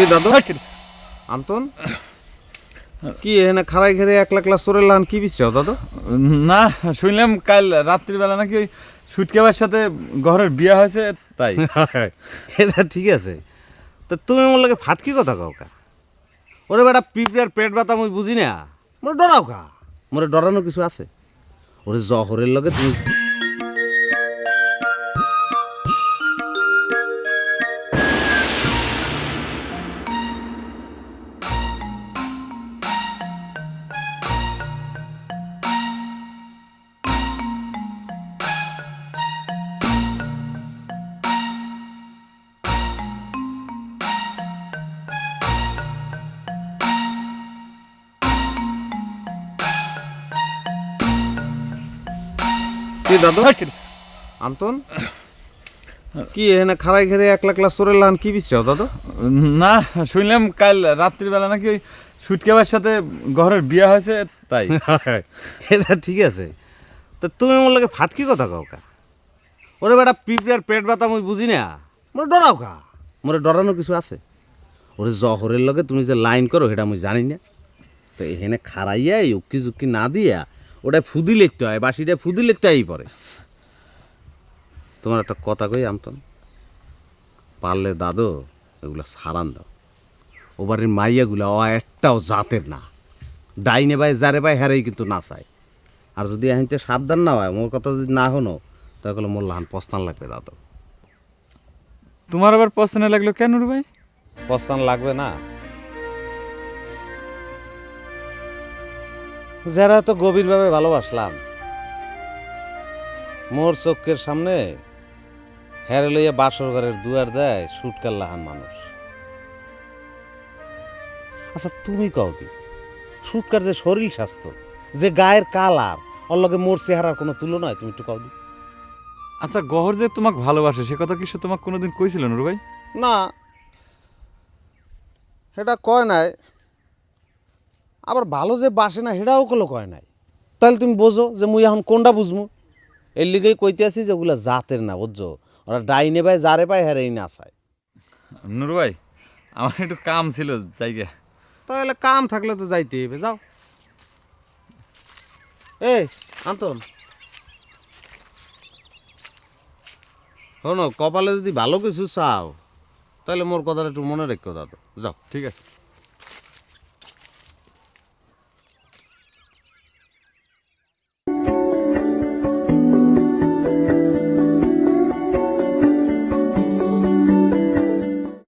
কি দাদু? আন্তন? কি এখানে খাড়াই ঘেরে একলা ক্লাস চোরের লান কি বিশ্রাও দাদু? না শুনলাম কাল রাত্রিবেলা নাকি সুটকেবার সাথে ঘরের বিয়ে হয়েছে তাই। এটা ঠিক আছে। তো তুমি আমার লাগে ফাটকি কথা কাও কা? ওরে বেটা পিঁপড়ার পেট ব্যথা মুই বুঝি না। মোরে ডরাও কা? মোরে ডরানো কিছু আছে? ওরে জহরের লগে তুমি কি দাদু? আন্তন? কি এখানে খাড়াই ঘেরে একলা ক্লাস চোরের লান কি বিশ্রাও দাদু? না শুনলাম কাল রাত্রিবেলা নাকি ওই সুটকেবার সাথে ঘরের বিয়ে হয়েছে তাই। এটা ঠিক আছে। তো তুমি আমার লাগে ফাটকি কথা কাও কা? ওরে বেটা পিঁপড়ার পেট ব্যথা মুই বুঝি না। মোরে ডরাও কা? মোরে ডরানো কিছু আছে? ওরে জহরের লগে তুমি যে লাইন করো সেটা মুই জানি না। তো এখানে খাড়াইয়া এই উক্কি জুক্কি না দিয়া ওটা ফুদি লিখতে হয় বাসিটা ফুদি লিখতে হয় পরে। তোমার একটা কথা কই আমতন? পারলে দাদু এগুলো সারান দাও। ওবারের মাইয়াগুলা ও একটাও জাতের না। ডাইনে বাই যারে বাই হ্যারেই কিন্তু না চায়। আর যদি এহিনতে সাবধান না হয় মোর কথা যদি না হনো তাহলে মোর লাহান পস্তান লাগবে দাদু। তোমার আবার পছন্দ লাগল কেন রে ভাই? পস্তান লাগবে না। যারা তো গভীরভাবে ভালোবাসলাম। মোর চোখের সামনে হেরে লইয়া বাসর ঘরের দুয়ার দেয় সুটকার লাহান মানুষ। আচ্ছা তুমি কও দি সুটকার যে শরীর স্বাস্থ্য যে গায়ের কালার ওর লগে মোর চেহারার কোনো তুলনায় তুমি একটু কও দি। আচ্ছা গহর যে তোমাকে ভালোবাসে সে কথা কি সে তোমাকে কোনোদিন কইছিল নুরু ভাই? না সেটা কয় নাই। আবার ভালো যে বাসে না সেটাও কলো কয় নাই। তাহলে তুমি বোঝো যে মুই এখন কোনটা বুঝমু? এর লিগেই কইতে আছি যে ওগুলা জাতের না বুঝছ? ওরা ডাইনে পায় যারে পায় হেরেই না চায়। নুরু ভাই আমার একটু কাম ছিল জায়গা। তাহলে কাম থাকলে তো যাইতে হবে যাও। এই আন্তন। শোনো কপালে যদি ভালো কিছু চাও তাহলে মোর কথাটা একটু মনে রেখো দাদু। যাও ঠিক আছে।